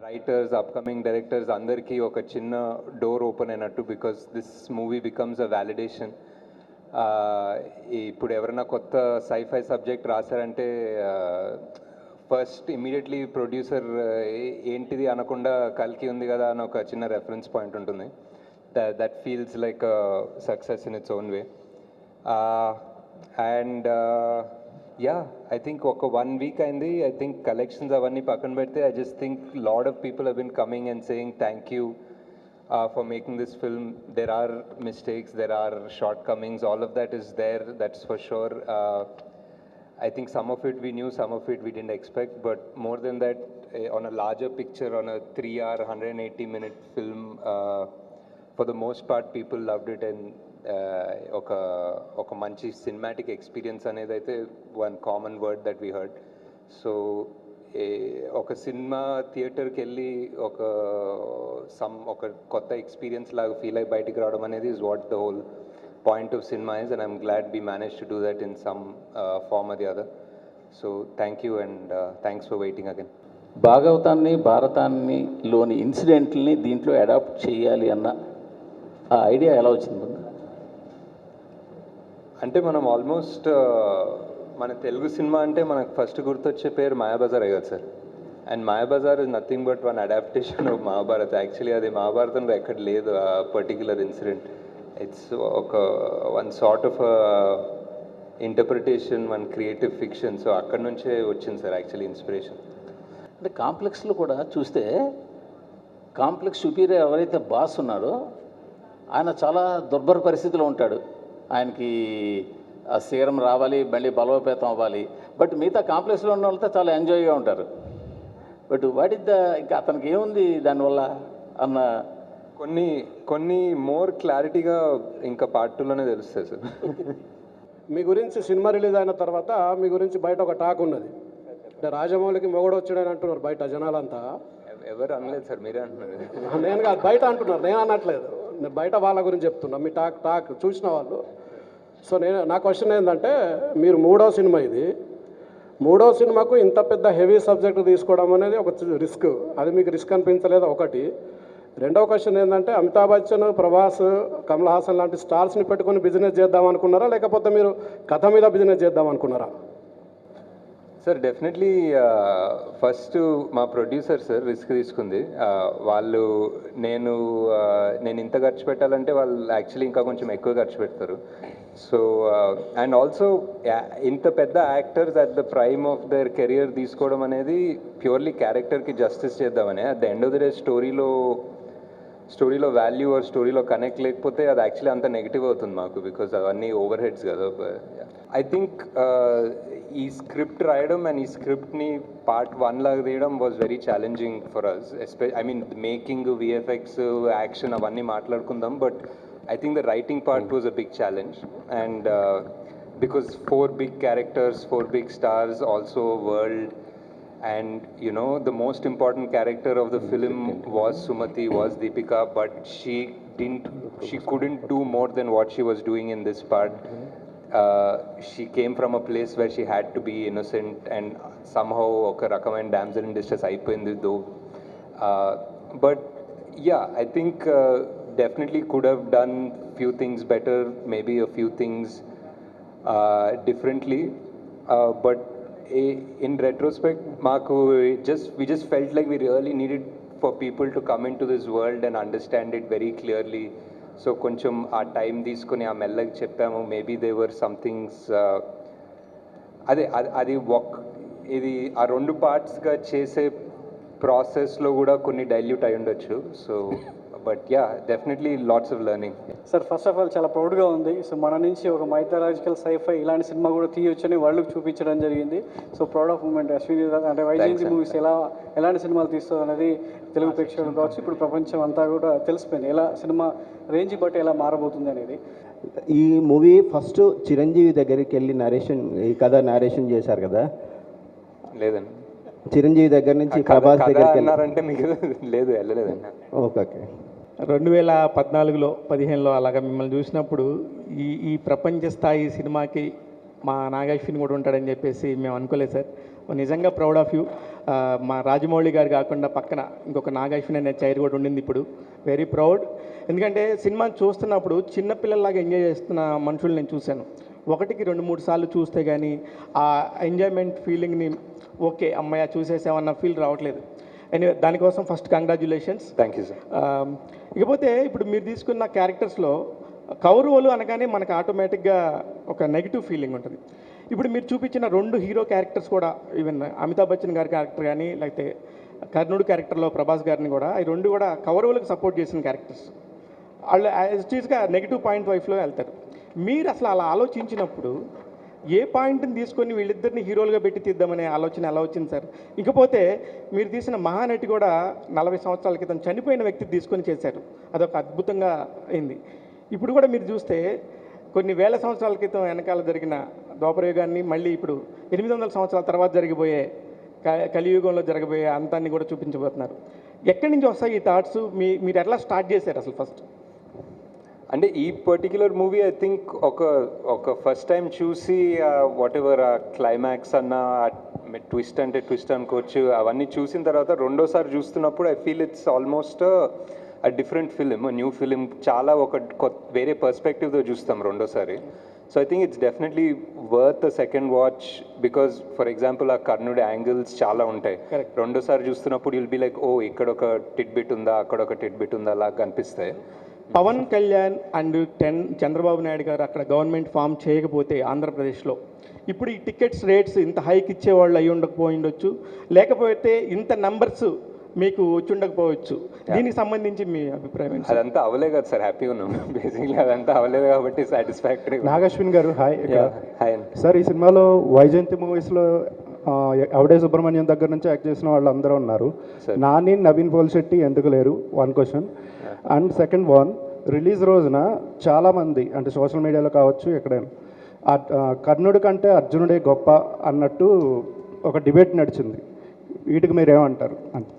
Writers upcoming directors అందరికీ ఒక చిన్న డోర్ ఓపెన్ అయినట్టు because this movie becomes a validation ఇప్పుడు ఎవరైనా కొత్త సైఫై సబ్జెక్ట్ రాశారంటే ఫస్ట్ ఇమీడియట్లీ ప్రొడ్యూసర్ ఏంటిది అనకుండా కలికి ఉంది కదా అని ఒక చిన్న రెఫరెన్స్ పాయింట్ ఉంటుంది. That feels like success in its own way and yeah I think ఒక వన్ వీక్ అయింది ఐ థింక్ కలెక్షన్స్ అవన్నీ పక్కన పెడితే I just think lot of people have been coming and saying thank you for making this film there are mistakes there are shortcomings all of that is there that's for sure I think some of it we knew, some of it we didn't expect, but more than that, eh, on a larger picture, on a three hour, 180 minute film, uh, for the most part, people loved it and uh, ఒక ఒక మంచి cinematic experience అనేది అయితే one common word that we heard so ఒక cinema థియేటర్కి వెళ్ళి ఒక some ఒక కొత్త ఎక్స్పీరియన్స్ లాగా ఫీల్ అయ్యి బయటికి రావడం అనేది is what the whole point of cinema is and I'm glad be manage to do that in some form form other so thank you and thanks for waiting again భాగవతాన్ని భారతాన్ని లోని ఇన్సిడెంట్ని దీంట్లో adapt చేయాలి అన్న ఆ ఐడియా ఎలా వచ్చింది? అంటే మనం ఆల్మోస్ట్ uh, మన తెలుగు సినిమా అంటే మనకు ఫస్ట్ గుర్తొచ్చే పేరు మాయాబజార్ కదా sir. And Mayabazar is nothing but one adaptation of Mahabharat. Actually అది మహాభారతంలో ఎక్కడ లేదు ఆ పర్టిక్యులర్ ఇన్సిడెంట్ ఇట్స్ ఒక one sort of interpretation one creative fiction so అక్కడ నుంచే వచ్చింది సార్ యాక్చువల్లీ ఇన్స్పిరేషన్ అంటే కాంప్లెక్స్లో కూడా చూస్తే కాంప్లెక్స్ సుపీరియర్ ఎవరైతే బాస్ ఉన్నారో ఆయన చాలా దుర్భర పరిస్థితిలో ఉంటాడు. ఆయనకి ఆ సీరం రావాలి మళ్ళీ బలోపేతం అవ్వాలి. బట్ మిగతా కాంప్లెక్స్లో ఉన్న వాళ్ళతో చాలా ఎంజాయ్గా ఉంటారు. బట్ వాట్ ఇస్ ద ఇంకా అతనికి ఏముంది దానివల్ల అన్న? కొన్ని కొన్ని మోర్ క్లారిటీగా ఇంకా పార్ట్ టూలోనే తెలుస్తాయి సార్. మీ గురించి సినిమా రిలీజ్ అయిన తర్వాత మీ గురించి బయట ఒక టాక్ ఉన్నది. అంటే రాజమౌళికి మొగడు వచ్చాడని అంటున్నారు బయట జనాలంతా. ఎవ- ఎవరు అనలేదు సార్ మీరే అంటున్నారు. నేను కాదు బయట అంటున్నారు నేను అనట్లేదు. బయట వాళ్ళ గురించి చెప్తున్నా. మీ టాక్ టాక్ చూసిన వాళ్ళు. సో నేను నా క్వశ్చన్ ఏంటంటే మీరు మూడో సినిమా ఇది. మూడో సినిమాకు ఇంత పెద్ద హెవీ సబ్జెక్ట్ తీసుకోవడం అనేది ఒక రిస్క్. అది మీకు రిస్క్ అనిపించలేదు ఒకటి. రెండవ క్వశ్చన్ ఏంటంటే అమితాబ్ బచ్చన్ ప్రభాస్ కమల్ హాసన్ లాంటి స్టార్స్ని పెట్టుకొని బిజినెస్ చేద్దాం అనుకున్నారా లేకపోతే మీరు కథ మీద బిజినెస్ చేద్దాం అనుకున్నారా సార్ డెఫినెట్లీ ఫస్ట్ మా ప్రొడ్యూసర్ సార్ రిస్క్ తీసుకుంది. Uh, వాళ్ళు నేను uh, నేను ఇంత ఖర్చు పెట్టాలంటే వాళ్ళు యాక్చువల్లీ ఇంకా కొంచెం ఎక్కువ ఖర్చు పెడతారు. సో అండ్ ఆల్సో ఇంత పెద్ద actors at the prime of their career తీసుకోవడం అనేది ప్యూర్లీ క్యారెక్టర్కి జస్టిస్ చేద్దామని. At the end of the day స్టోరీలో స్టోరీలో వాల్యూ ఆర్ స్టోరీలో కనెక్ట్ లేకపోతే అది యాక్చువల్లీ అంత నెగిటివ్ అవుతుంది మాకు బికాజ్ అవన్నీ ఓవర్ హెడ్స్ కదా ఐ థింక్ ఈ స్క్రిప్ట్ రాయడం అండ్ ఈ స్క్రిప్ట్ని పార్ట్ వన్ లాగా తీయడం was very challenging for us ఎస్పె I mean making VFX action అవన్నీ మాట్లాడుకుందాం but I think the writing part was a big challenge and because four big characters four big stars also world and you know the most important character of the film was sumati was deepika but she didn't she couldn't do more than what she was doing in this part uh, she came from a place where she had to be innocent and somehow ఒక రకమైన damsel in distress అయిపోయింది though but ya I think definitely could have done few things better maybe a few things uh, differently. Uh, but i- in retrospect మాకు just we just felt like we really needed for people to come in to this world and understand it very clearly so కొంచెం ఆ time తీసుకుని ఆ మెల్లగా చెప్పాము. Maybe దేవర్ somethings అదే అది ఒక్ ఇది ఆ రెండు పార్ట్స్గా చేసే ప్రాసెస్లో కూడా కొన్ని డైల్యూట్ అయి ఉండొచ్చు. So but yeah definitely lots of learning sir first of all చాలా ప్రౌడ్గా ఉంది. సో మన నుంచి ఒక మైథలాజికల్ సైఫై ఇలాంటి సినిమా కూడా తీయొచ్చని వరల్డ్కి చూపించడం జరిగింది. So proud of moment Ashwini అంటే వైజయంతి. మూవీస్ ఎలా ఎలాంటి సినిమాలు తీస్తుంది అనేది తెలుగు ప్రేక్షకులు కావచ్చు. ఇప్పుడు ప్రపంచం అంతా కూడా తెలిసిపోయింది. ఎలా సినిమా రేంజ్ బట్టి ఎలా మారబోతుంది అనేది. ఈ మూవీ ఫస్ట్ చిరంజీవి దగ్గరికి వెళ్ళి నరేషన్ ఈ కథ నరేషన్ చేశారు కదా? లేదండి. చిరంజీవి దగ్గర నుంచి ప్రభాస్ దగ్గరికి వెళ్ళి అన్నారంటే మీకు లేదు వెళ్ళలేదండి. Okay okay. రెండు వేల పద్నాలుగులో పదిహేనులో అలాగా మిమ్మల్ని చూసినప్పుడు ఈ ఈ ప్రపంచ స్థాయి సినిమాకి మా నాగాశ్విని కూడా ఉంటాడని చెప్పేసి మేము అనుకోలేదు సార్. నిజంగా ప్రౌడ్ ఆఫ్ యూ మా రాజమౌళి గారు కాకుండా పక్కన ఇంకొక నాగాశ్విని అనే చైర్ కూడా ఉండింది ఇప్పుడు. వెరీ ప్రౌడ్ ఎందుకంటే సినిమా చూస్తున్నప్పుడు చిన్నపిల్లల్లాగా ఎంజాయ్ చేస్తున్న మనుషులు నేను చూశాను. ఒకటికి రెండు మూడు సార్లు చూస్తే కానీ ఆ ఎంజాయ్మెంట్ ఫీలింగ్ని ఓకే అమ్మాయి చూసేసామన్న ఫీల్ రావట్లేదు. ఎనివే దానికోసం first congratulations thank you sir ఇకపోతే ఇప్పుడు మీరు తీసుకున్న క్యారెక్టర్స్లో కౌరవులు అనగానే మనకు ఆటోమేటిక్గా ఒక నెగిటివ్ ఫీలింగ్ ఉంటుంది. ఇప్పుడు మీరు చూపించిన రెండు హీరో క్యారెక్టర్స్ కూడా ఈవెన్ అమితాబ్ బచ్చన్ గారి క్యారెక్టర్ కానీ లేకపోతే కర్ణుడు క్యారెక్టర్లో ప్రభాస్ గారిని కూడా ఈ రెండు కూడా కౌరవులకు సపోర్ట్ చేసిన క్యారెక్టర్స్ వాళ్ళు యాజ్టీస్గా నెగిటివ్ పాయింట్ వైఫ్లో వెళ్తారు. మీరు అసలు అలా ఆలోచించినప్పుడు ఏ పాయింట్ని తీసుకొని వీళ్ళిద్దరిని హీరోలుగా పెట్టి తీద్దామనే ఆలోచన ఎలా వచ్చింది సార్? ఇకపోతే మీరు తీసిన మహానటి కూడా నలభై సంవత్సరాల క్రితం చనిపోయిన వ్యక్తి తీసుకొని చేశారు. అదొక అద్భుతంగా అయింది. ఇప్పుడు కూడా మీరు చూస్తే కొన్ని వేల సంవత్సరాల క్రితం వెనకాల జరిగిన ద్వాపరయుగాన్ని మళ్ళీ ఇప్పుడు ఎనిమిది వందల సంవత్సరాల తర్వాత జరిగిపోయే క- కలియుగంలో జరగబోయే అంతాన్ని కూడా చూపించబోతున్నారు. ఎక్కడి నుంచి వస్తాయి ఈ థాట్స్ మీ మీరు ఎట్లా స్టార్ట్ చేశారు అసలు ఫస్ట్ అంటే ఈ పర్టిక్యులర్ మూవీ ఐ థింక్ ఒక ఒక ఫస్ట్ టైం చూసి వాట్ ఎవర్ ఆ క్లైమాక్స్ అన్న ట్విస్ట్ అంటే ట్విస్ట్ అనుకోవచ్చు అవన్నీ చూసిన తర్వాత రెండోసారి చూస్తున్నప్పుడు I feel it's almost a different film new film చాలా ఒక వేరే పర్స్పెక్టివ్తో చూస్తాం రెండోసారి. So I think it's definitely worth second watch because for example ఆ కర్ణుడి యాంగిల్స్ చాలా ఉంటాయి. రెండోసారి చూస్తున్నప్పుడు విల్ బి లైక్ ఓ ఇక్కడ ఒక టిట్ బిట్ ఉందా అక్కడ ఒక టిట్ బిట్ ఉందా అలా కనిపిస్తాయి పవన్ కళ్యాణ్ అండ్ టెన్ చంద్రబాబు నాయుడు గారు అక్కడ గవర్నమెంట్ ఫామ్ చేయకపోతే ఆంధ్రప్రదేశ్లో. ఇప్పుడు ఈ టికెట్స్ రేట్స్ ఇంత హైక్ ఇచ్చేవాళ్ళు అయి ఉండకపోయి ఉండొచ్చు. లేకపోతే ఇంత నంబర్స్ మీకు వచ్చి ఉండకపోవచ్చు. దీనికి సంబంధించి మీ అభిప్రాయం? అదంతా అవలే కదా సార్ హ్యాపీ ఉన్నాం. బేసిక్లీ అదంతా అవలేదు కాబట్టి satisfactory Nag Ashwin garu hi hi sir ఈ సినిమాలో వైజయంతి మూవీస్లో అవడే సుబ్రహ్మణ్యం దగ్గర నుంచి యాక్ట్ చేసిన వాళ్ళు అందరూ ఉన్నారు. నాని నవీన్ పోల్శెట్టి ఎందుకు లేరు? One question and second one release రోజున చాలామంది అంటే సోషల్ మీడియాలో కావచ్చు ఎక్కడైనా. కర్ణుడి కంటే అర్జునుడే గొప్ప అన్నట్టు ఒక డిబేట్ నడిచింది. వీటికి మీరేమంటారు? అంతే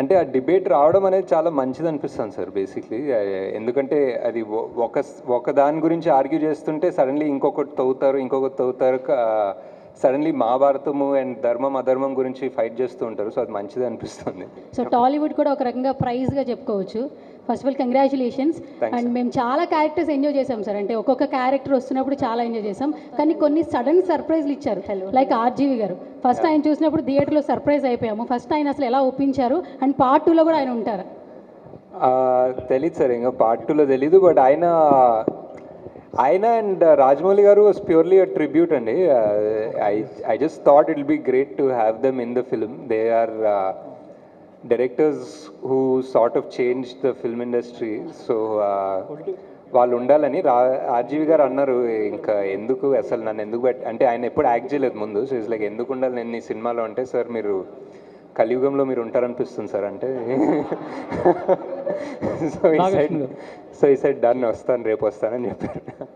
అంటే ఆ డిబేట్ రావడం అనేది చాలా మంచిది అనిపిస్తుంది సార్ బేసిక్లీ ఎందుకంటే అది ఒక ఒక దాని గురించి ఆర్గ్యూ చేస్తుంటే సడన్లీ ఇంకొకటి తవ్వుతారు ఇంకొకటి తవ్వుతారు సడన్లీ మహాభారతము అండ్ ధర్మం అధర్మం గురించి ఫైట్ చేస్తూ ఉంటారు. సో అది మంచిది అనిపిస్తుంది. సో టాలీవుడ్ కూడా ఒక రకంగా ప్రైజ్గా చెప్పుకోవచ్చు. First of all congratulations and మేము చాలా క్యారెక్టర్స్ ఎంజాయ్ చేసాం సార్ అంటే ఒక్కొక్క క్యారెక్టర్ వస్తున్నప్పుడు చాలా ఎంజాయ్ చేసాం కానీ కొన్ని సడన్ సర్ప్రైజ్లు ఇచ్చారు. Like RGV garu. ఫస్ట్ ఆయన చూసినప్పుడు థియేటర్లో సర్ప్రైజ్ అయిపోయాము. ఫస్ట్ ఆయన అసలు ఎలా ఒప్పించారు? అండ్ పార్ట్ టూలో కూడా ఆయన ఉంటారు. ఆ, తెలీదు సార్ ఇంకా పార్ట్ టూలో తెలీదు బట్ ఆయన ఆయన అండ్ రాజమౌళి గారు వాస్ ప్యూర్లీ అ ట్రిబ్యూట్ అండి. I I just thought it be great to have them in the film they are directors who sort of change the film industry so వాళ్ళు ఉండాలని రా RGV గారు అన్నారు ఇంకా ఎందుకు అసలు నన్ను ఎందుకు పెట్ అంటే ఆయన ఎప్పుడు యాక్ట్ చేయలేదు ముందు. సో ఇట్స్ లైక్ ఎందుకు ఉండాలి నేను ఈ సినిమాలో? అంటే సార్ మీరు కలియుగంలో మీరు ఉంటారనిపిస్తుంది సార్ అంటే. సో ఈ సైడ్ సో ఈ సైడ్ డన్ వస్తాను రేపు వస్తానని చెప్పారు.